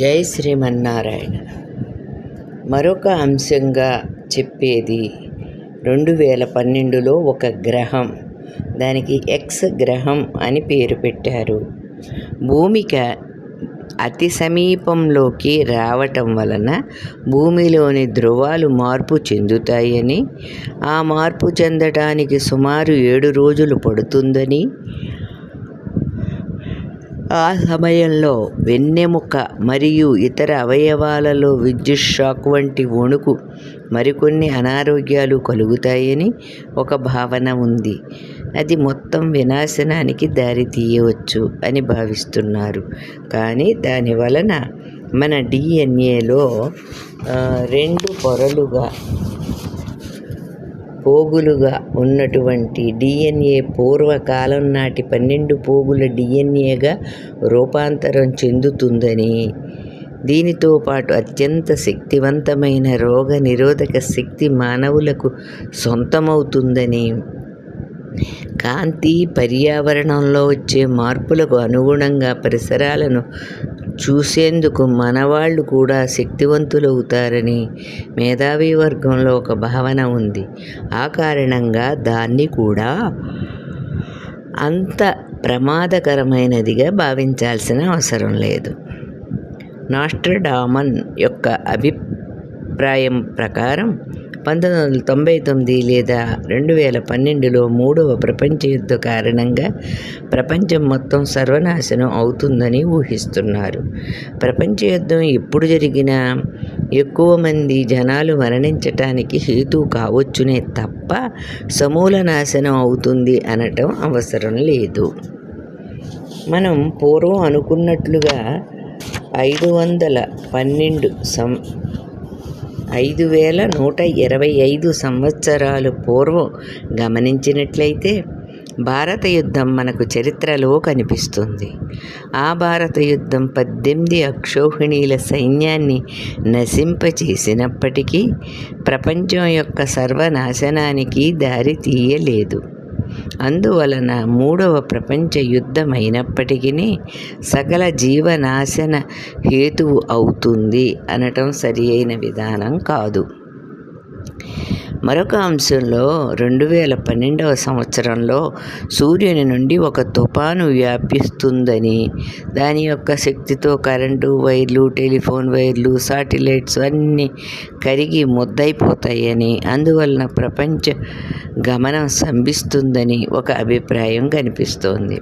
జై శ్రీమన్నారాయణ. మరొక అంశంగా చెప్పేది రెండు వేల పన్నెండులో ఒక గ్రహం దానికి ఎక్స్ గ్రహం అని పేరు పెట్టారు. భూమిక అతి సమీపంలోకి రావటం వలన భూమిలోని ధ్రువాలు మార్పు చెందుతాయని ఆ మార్పు చెందటానికి సుమారు ఏడు రోజులు పడుతుందని ఆ సమయంలో వెన్నెముక మరియు ఇతర అవయవాలలో విద్యుత్ షాక్ వంటి వణుకు మరికొన్ని అనారోగ్యాలు కలుగుతాయని ఒక భావన ఉంది. అది మొత్తం వినాశనానికి దారి తీయవచ్చు అని భావిస్తున్నారు. కానీ దాని వలన మన డిఎన్ఏలో రెండు పొరలుగా పోగులుగా ఉన్నటువంటి డిఎన్ఏ పూర్వకాలం నాటి పన్నెండు పోగుల డిఎన్ఏగా రూపాంతరం చెందుతుందని. దీనితో పాటు అత్యంత శక్తివంతమైన రోగ నిరోధక శక్తి మానవులకు సొంతమవుతుందని. కాంతి పర్యావరణంలో వచ్చే మార్పులకు అనుగుణంగా పరిసరాలను చూసేందుకు మనవాళ్ళు కూడా శక్తివంతులవుతారని మేధావి వర్గంలో ఒక భావన ఉంది. ఆ కారణంగా దాన్ని కూడా అంత ప్రమాదకరమైనదిగా భావించాల్సిన అవసరం లేదు. నాస్ట్రడామన్ యొక్క అభిప్రాయం ప్రకారం పంతొమ్మిది వందల తొంభై తొమ్మిది లేదా రెండు వేల పన్నెండులో మూడవ ప్రపంచ యుద్ధ కారణంగా ప్రపంచం మొత్తం సర్వనాశనం అవుతుందని ఊహిస్తున్నారు. ప్రపంచ యుద్ధం ఎప్పుడు జరిగినా ఎక్కువ మంది జనాలు మరణించటానికి హేతు కావచ్చునే తప్ప సమూల నాశనం అవుతుంది అనటం అవసరం లేదు. మనం పూర్వం అనుకున్నట్లుగా ఐదు వందల పన్నెండు సం ఐదు వేల నూట ఇరవై ఐదు సంవత్సరాలు పూర్వం గమనించినట్లయితే భారత యుద్ధం మనకు చరిత్రలో కనిపిస్తుంది. ఆ భారత యుద్ధం పద్దెనిమిది అక్షోహిణీల సైన్యాన్ని నశింపచేసినప్పటికీ ప్రపంచం యొక్క సర్వనాశనానికి దారి తీయలేదు అందువలన మూడవ ప్రపంచ యుద్ధమైనప్పటికీ సకల జీవనాశన హేతువు అవుతుంది అనటం సరి అయిన విధానం కాదు. మరొక అంశంలో రెండు వేల పన్నెండవ సంవత్సరంలో సూర్యుని నుండి ఒక తుఫాను వ్యాపిస్తుందని. దాని యొక్క శక్తితో కరెంటు వైర్లు టెలిఫోన్ వైర్లు సాటిలైట్స్ అన్నీ కరిగి ముద్దైపోతాయని అందువలన ప్రపంచ గమనం సంభిస్తుందని ఒక అభిప్రాయం కనిపిస్తోంది.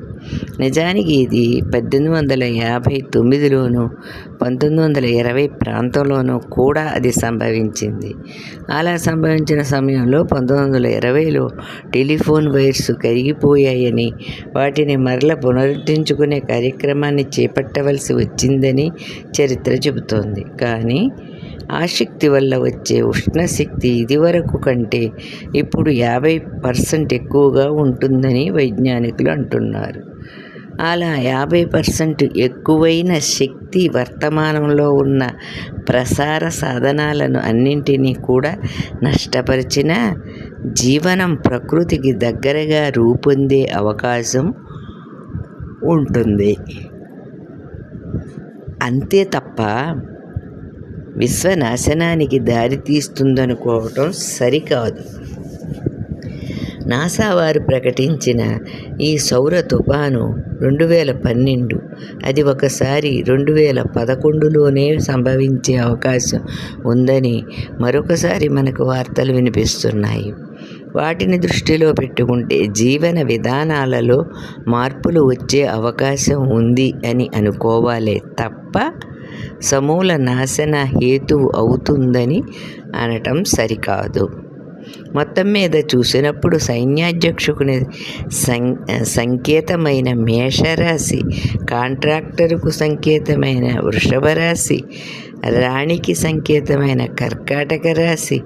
నిజానికి ఇది పద్దెనిమిది వందల యాభై తొమ్మిదిలోను పంతొమ్మిది వందల ఇరవై ప్రాంతంలోనూ కూడా అది సంభవించింది. అలా సంభవించిన సమయంలో పంతొమ్మిది వందల ఇరవైలో టెలిఫోన్ వైర్స్ కరిగిపోయాయని వాటిని మరల పునరుద్ధరించుకునే కార్యక్రమాన్ని చేపట్టవలసి వచ్చిందని చరిత్ర చెబుతోంది. కానీ ఆసక్తి వల్ల వచ్చే ఉష్ణశక్తి ఇదివరకు కంటే ఇప్పుడు యాభై పర్సెంట్ ఎక్కువగా ఉంటుందని వైజ్ఞానికులు అంటున్నారు. అలా యాభై పర్సెంట్ ఎక్కువైన శక్తి వర్తమానంలో ఉన్న ప్రసార సాధనాలను అన్నింటినీ కూడా నష్టపరిచిన జీవనం ప్రకృతికి దగ్గరగా రూపొందే అవకాశం ఉంటుంది. అంతే తప్ప విశ్వనాశనానికి దారితీస్తుందనుకోవటం సరికాదు. నాసా వారు ప్రకటించిన ఈ సౌర తుఫాను రెండు వేల పన్నెండు. అది ఒకసారి రెండు వేల పదకొండులోనే సంభవించే అవకాశం ఉందని మరొకసారి మనకు వార్తలు వినిపిస్తున్నాయి. వాటిని దృష్టిలో పెట్టుకుంటే జీవన విధానాలలో మార్పులు వచ్చే అవకాశం ఉంది అని అనుకోవాలే తప్ప సమూల నాశన హేతువు అవుతుందని అనటం సరికాదు. మొత్తం మీద చూసినప్పుడు సైన్యాధ్యక్షుకుని సం సంకేతమైన మేషరాశి కాంట్రాక్టరుకు సంకేతమైన వృషభ రాశి రాణికి సంకేతమైన కర్కాటక రాశి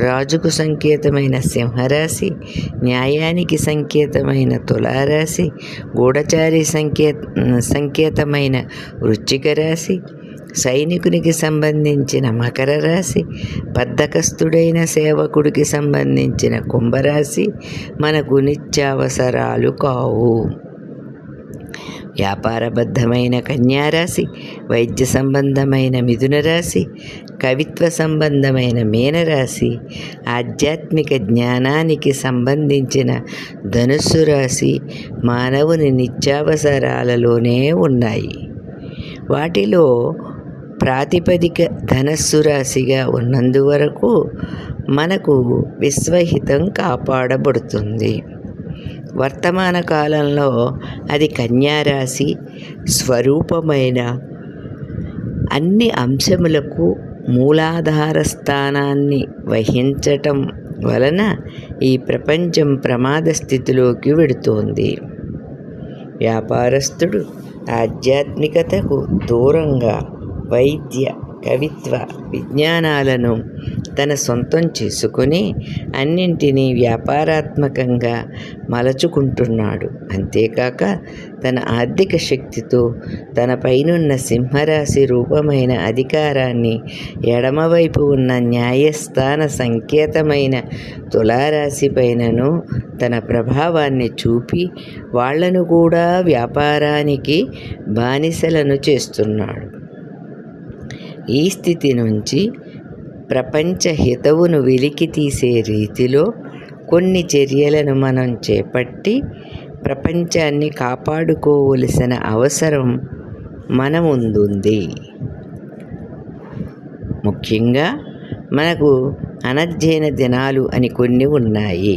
రాజుకు సంకేతమైన సింహరాశి న్యాయానికి సంకేతమైన తులారాశి గూఢచారి సంకేత సంకేతమైన వృచ్చిక రాశి సైనికునికి సంబంధించిన మకర రాశి బద్ధకస్తుడైన సేవకుడికి సంబంధించిన కుంభరాశి మనకు నిత్యావసరాలు కావు. వ్యాపారబద్ధమైన కన్యారాశి వైద్య సంబంధమైన మిథున రాశి కవిత్వ సంబంధమైన మీనరాశి ఆధ్యాత్మిక జ్ఞానానికి సంబంధించిన ధనుస్సు రాశి మానవుని నిత్యావసరాలలోనే ఉన్నాయి. వాటిలో ప్రాతిపదిక ధనస్సు రాశిగా ఉన్నందువరకు మనకు విశ్వహితం కాపాడబడుతుంది. వర్తమాన కాలంలో అది కన్యారాశి స్వరూపమైన అన్ని అంశములకు మూలాధార స్థానాన్ని వహించటం వలన ఈ ప్రపంచం ప్రమాద స్థితిలోకి వెడుతోంది. వ్యాపారస్తుడు ఆధ్యాత్మికతకు దూరంగా వైద్య కవిత్వ విజ్ఞానాలను తన సొంతం చేసుకొని అన్నింటినీ వ్యాపారాత్మకంగా మలచుకుంటున్నాడు. అంతేకాక తన ఆర్థిక శక్తితో తన పైనున్న సింహరాశి రూపమైన అధికారాన్ని ఎడమవైపు ఉన్న న్యాయస్థాన సంకేతమైన తులారాశి పైనను తన ప్రభావాన్ని చూపి వాళ్ళను కూడా వ్యాపారానికి బానిసలను చేస్తున్నాడు. ఈ స్థితి నుంచి ప్రపంచ హితవును వెలికి తీసే రీతిలో కొన్ని చర్యలను మనం చేపట్టి ప్రపంచాన్ని కాపాడుకోవలసిన అవసరం మన ముందుంది ముఖ్యంగా మనకు అనధ్యయన దినాలు అని కొన్ని ఉన్నాయి.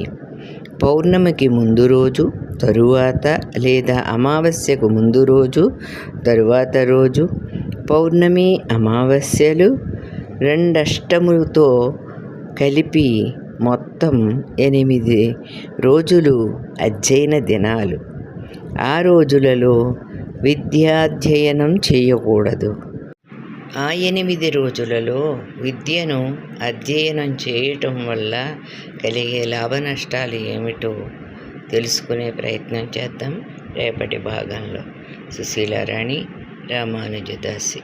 పౌర్ణమికి ముందు రోజు తరువాత లేదా అమావాస్యకు ముందు రోజు తరువాత రోజు పౌర్ణమి అమావాస్యలు రెండష్టములతో కలిపి మొత్తం ఎనిమిది రోజులు అధ్యయన దినాలు. ఆ రోజులలో విద్యాధ్యయనం చేయకూడదు. ఆ ఎనిమిది రోజులలో విద్యను అధ్యయనం చేయటం వల్ల కలిగే లాభ నష్టాలు ఏమిటో తెలుసుకునే ప్రయత్నం చేద్దాం రేపటి భాగంలో. సుశీలారాణి രാമാനുജദാസി